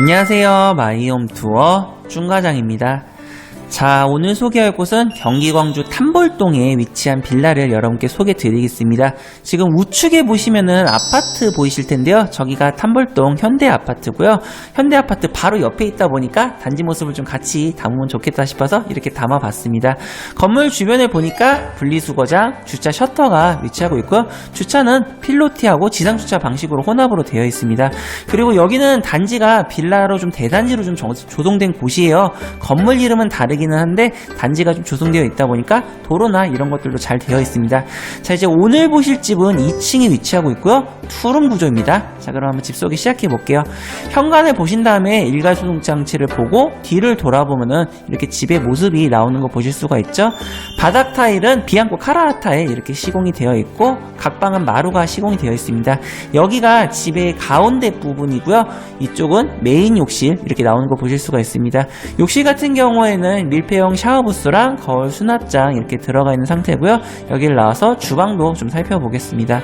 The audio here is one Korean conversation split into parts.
안녕하세요. 마이홈 투어 중과장입니다. 자, 오늘 소개할 곳은 경기 광주 탐볼동에 위치한 빌라를 여러분께 소개 드리겠습니다. 지금 우측에 보시면은 아파트 보이실 텐데요. 저기가 탐볼동 현대 아파트고요. 현대 아파트 바로 옆에 있다 보니까 단지 모습을 좀 같이 담으면 좋겠다 싶어서 이렇게 담아 봤습니다. 건물 주변에 보니까 분리수거장, 주차 셔터가 위치하고 있고요. 주차는 필로티하고 지상주차 방식으로 혼합으로 되어 있습니다. 그리고 여기는 단지가 빌라로 좀 대단지로 좀 정- 조성된 곳이에요. 건물 이름은 다르 기는 한데 단지가 좀 조성되어 있다 보니까 도로나 이런 것들도 잘 되어 있습니다. 자 이제 오늘 보실 집은 2층에 위치하고 있고요. 투룸 구조입니다. 자 그럼 한번 집 소개 시작해 볼게요. 현관을 보신 다음에 일괄 소등 장치를 보고 뒤를 돌아보면은 이렇게 집의 모습이 나오는 거 보실 수가 있죠. 바닥 타일은 비앙코 카라라 타일 이렇게 시공이 되어 있고 각 방은 마루가 시공이 되어 있습니다. 여기가 집의 가운데 부분이고요. 이쪽은 메인 욕실 이렇게 나오는 거 보실 수가 있습니다. 욕실 같은 경우에는 밀폐형 샤워부스랑 거울 수납장 이렇게 들어가 있는 상태고요. 여기를 나와서 주방도 좀 살펴보겠습니다.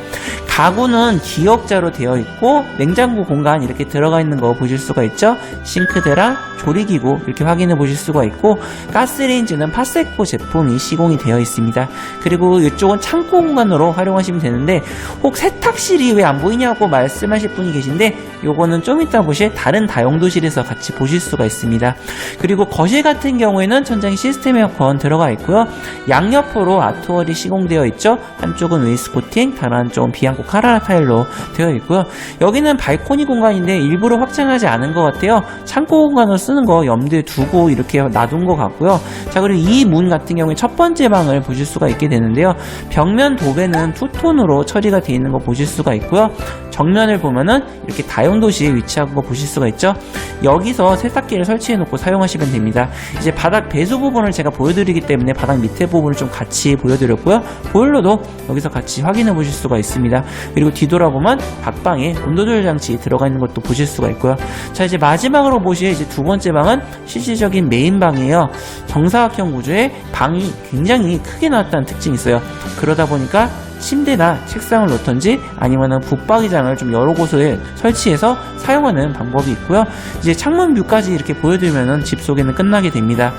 가구는 기역자로 되어 있고 냉장고 공간 이렇게 들어가 있는 거 보실 수가 있죠. 싱크대랑 조리기구 이렇게 확인해 보실 수가 있고 가스레인지는 파세코 제품이 시공이 되어 있습니다. 그리고 이쪽은 창고 공간으로 활용하시면 되는데 혹 세탁실이 왜 안 보이냐고 말씀하실 분이 계신데 요거는 좀 이따 보실 다른 다용도실에서 같이 보실 수가 있습니다. 그리고 거실 같은 경우에는 천장에 시스템 에어컨 들어가 있고요. 양옆으로 아트월이 시공되어 있죠. 한쪽은 웨이스코팅, 다른 한쪽은 비앙코 카라라 타일로 되어 있고요. 여기는 발코니 공간인데 일부러 확장하지 않은 것 같아요. 창고 공간을 쓰는 거 염두에 두고 이렇게 놔둔 것 같고요. 자 그리고 이 문 같은 경우에 첫 번째 방을 보실 수가 있게 되는데요. 벽면 도배는 투톤으로 처리가 되어 있는 거 보실 수가 있고요. 정면을 보면은 이렇게 다용도시에 위치한 거 보실 수가 있죠. 여기서 세탁기를 설치해 놓고 사용하시면 됩니다. 이제 바닥 배수 부분을 제가 보여드리기 때문에 바닥 밑에 부분을 좀 같이 보여드렸고요. 보일러도 여기서 같이 확인해 보실 수가 있습니다. 그리고 뒤돌아보면 밖방에 온도 조절 장치 들어가 있는 것도 보실 수가 있고요. 자 이제 마지막으로 보실 이제 두 번째 방은 실질적인 메인 방이에요. 정사각형 구조의 방이 굉장히 크게 나왔다는 특징이 있어요. 그러다 보니까 침대나 책상을 놓던지 아니면은 붙박이장을 좀 여러 곳에 설치해서 사용하는 방법이 있고요. 이제 창문 뷰까지 이렇게 보여드리면은 집 소개는 끝나게 됩니다.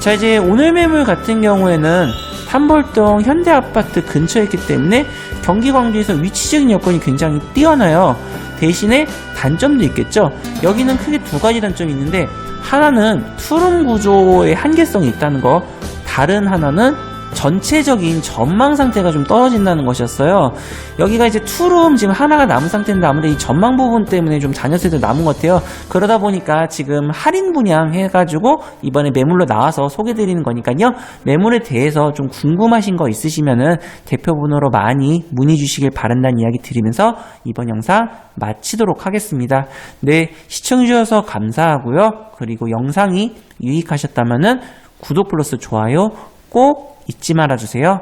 자 이제 오늘 매물 같은 경우에는 탐볼동 현대아파트 근처에 있기 때문에 경기 광주에서 위치적인 여건이 굉장히 뛰어나요. 대신에 단점도 있겠죠. 여기는 크게 두 가지 단점이 있는데 하나는 투룸 구조의 한계성이 있다는 거, 다른 하나는 전체적인 전망 상태가 좀 떨어진다는 것이었어요. 여기가 이제 투룸 지금 하나가 남은 상태인데 아무래도 이 전망 부분 때문에 좀 잔여세도 남은 것 같아요. 그러다 보니까 지금 할인 분양 해가지고 이번에 매물로 나와서 소개드리는 거니까요. 매물에 대해서 좀 궁금하신 거 있으시면은 대표번호로 많이 문의 주시길 바란다는 이야기 드리면서 이번 영상 마치도록 하겠습니다. 네, 시청해주셔서 감사하고요. 그리고 영상이 유익하셨다면은 구독 플러스 좋아요 꼭 잊지 말아주세요.